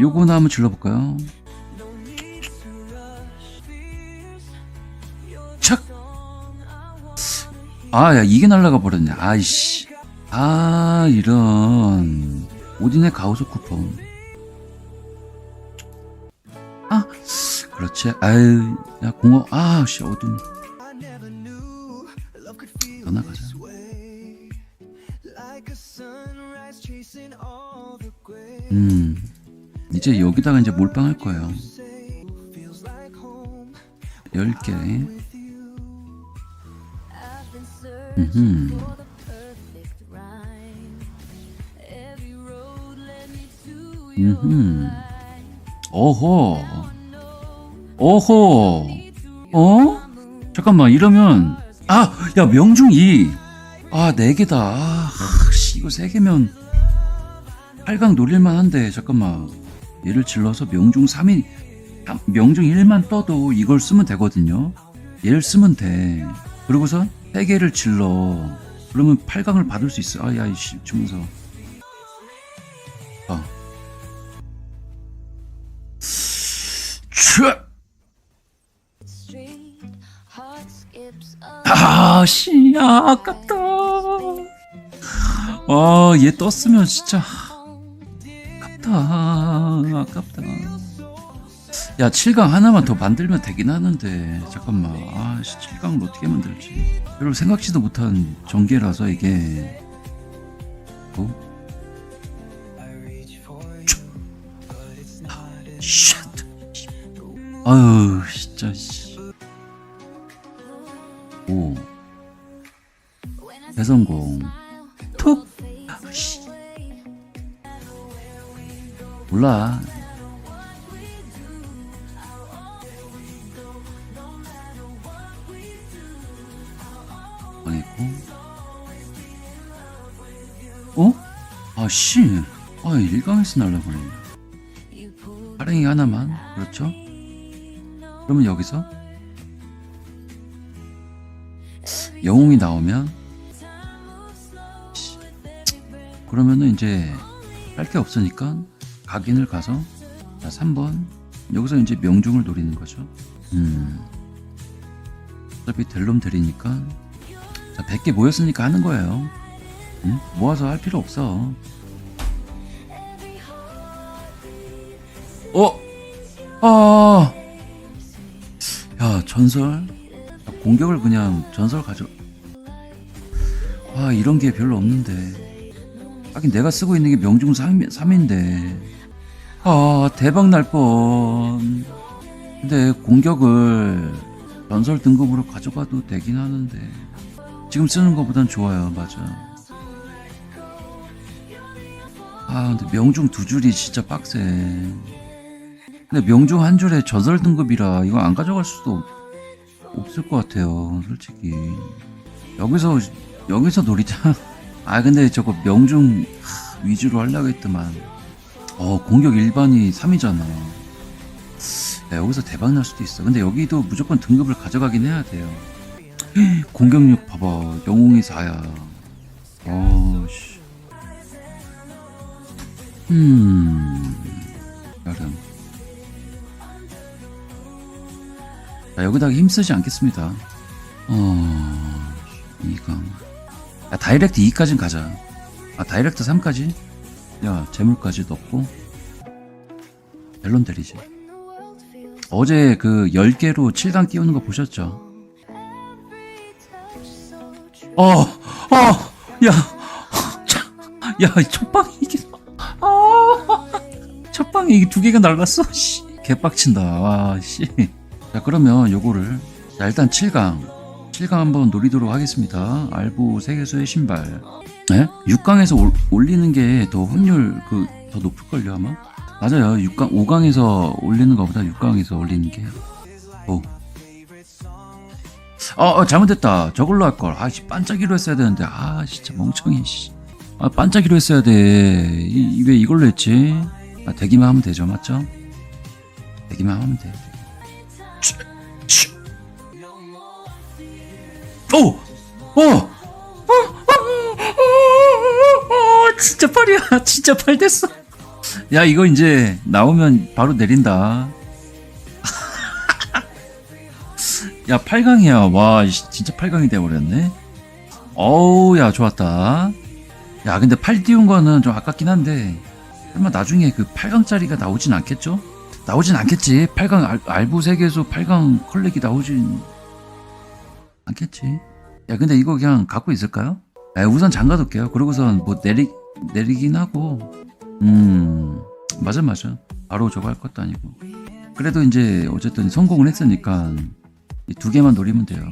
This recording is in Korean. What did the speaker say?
요거나 한번 질러볼까요? 착! 아, 야, 이게 날라가 버렸네. 아이씨. 아, 이런. 오딘의 가우스 쿠폰. 아, 그렇지. 아유, 야, 공업. 아, 씨, 어둠. 떠나가자. 음, 이제 여기다가 이제 몰빵할 거예요. 10개. 음흠. 음흠. 어허. 어허. 어? 잠깐만, 이러면. 아! 야, 명중 2. 아, 4개다. 아, 씨, 이거 3개면. 8강 노릴만 한데, 잠깐만. 얘를 질러서 명중 3이, 명중 1만 떠도 이걸 쓰면 되거든요. 얘를 쓰면 돼. 그리고서 3개를 질러. 그러면 8강을 받을 수 있어. 아, 야, 이씨, 주면서. 아. 촤! 아, 씨, 아, 아깝다. 아, 얘 떴으면 진짜. 아깝다. 아깝다. 야, 7강 하나만 더 만들면 되긴 하는데. 잠깐만. 아, 씨, 7강을 어떻게 만들지? 별로 생각지도 못한 전개라서 이게. 어? 쉣. 아유, 진짜, 씨. 오. 대성공. 톡. 아, 씨. 몰라. 망했고. 어? 아, 씨. 아, 일강에서 날라버리네. 파랭이 하나만. 그렇죠? 그러면 여기서 영웅이 나오면 씨, 그러면은 이제 할 게 없으니까 각인을 가서 자 3번 여기서 이제 명중을 노리는 거죠 음 어차피 델롬 드리니까 자 100개 모였으니까 하는 거예요 응? 모아서 할 필요 없어 어? 아, 야 전설 야, 공격을 그냥 전설 가져. 아 이런 게 별로 없는데. 하긴 내가 쓰고 있는 게 명중 3, 3인데. 아 대박 날 뻔. 근데 공격을 전설 등급으로 가져가도 되긴 하는데 지금 쓰는 것보단 좋아요 맞아. 아 근데 명중 두 줄이 진짜 빡세. 근데 명중 한 줄에 전설 등급이라 이거 안 가져갈 수도 없을 것 같아요, 솔직히. 여기서 여기서 노리자. 아 근데 저거 명중 하, 위주로 하려고 했더만. 어 공격 일반이 3이잖아. 야, 여기서 대박 날 수도 있어. 근데 여기도 무조건 등급을 가져가긴 해야 돼요. 공격력 봐봐, 영웅이 4야. 어 씨. 음. 여름. 자, 여기다가 힘쓰지 않겠습니다. 어, 2강. 야, 다이렉트 2까진 가자. 아, 다이렉트 3까지? 야, 재물까지 넣고. 벨론 때리지. 어제 그 10개로 7강 띄우는 거 보셨죠? 어, 어, 야, 차, 야, 첫방이 이게, 아, 첫방이 이게 두 개가 날랐어? 씨, 개빡친다. 와, 씨. 자 그러면 요거를 자 일단 7강 7강 한번 노리도록 하겠습니다. 알부 세계수의 신발. 네? 6강에서 올 리는 게 더 확률 그 더 높을걸요 아마? 맞아요. 6강 5강에서 올리는 것보다 6강에서 올리는 게. 오. 어, 어 잘못됐다. 저걸로 할 걸. 아씨 반짝이로 했어야 되는데. 아 진짜 멍청이 씨. 아 반짝이로 했어야 돼왜 이걸로 했지? 아 대기만 하면 되죠 맞죠? 대기만 하면 돼 오! 어! 어! 어! 어! 진짜 팔이야. 진짜 팔 됐어. 야 이거 이제 나오면 바로 내린다 야 8강이야 와 진짜 8강이 돼버렸네 어우 야 좋았다 야 근데 8 띄운 거는 좀 아깝긴 한데 설마 나중에 그 8강짜리가 나오진 않겠죠? 나오진 않겠지 8강 알, 알부 세계에서 8강 컬렉이 나오진 않겠지. 야 근데 이거 그냥 갖고 있을까요? 야, 우선 장가둘게요. 그러고선 뭐 내리, 내리긴 하고. 음 맞아 맞아. 바로 저거 할 것도 아니고. 그래도 이제 어쨌든 성공을 했으니까 이두 개만 노리면 돼요